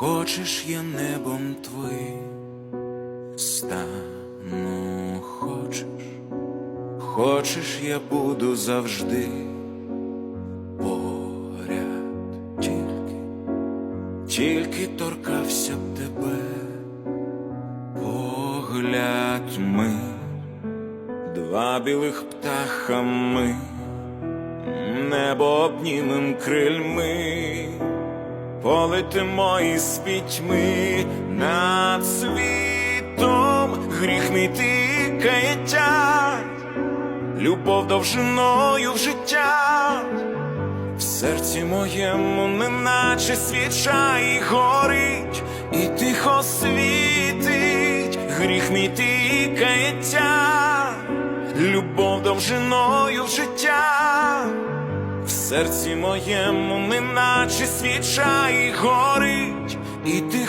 Хочеш я небом твоїм стану, хочеш, хочеш, я буду завжди поряд? Тільки, тільки торкався б тебе, погляд ми, два білих птаха ми, небо обнімем крильми. Полетимо із пітьми над світом, гріх мій ти каяття, любов довжиною в життя, в серці моєму, неначе свіча і горить, і тихо світить, гріх мій ти каяття, любов довжиною в життя серці моєму, неначе свіча і горить, і ти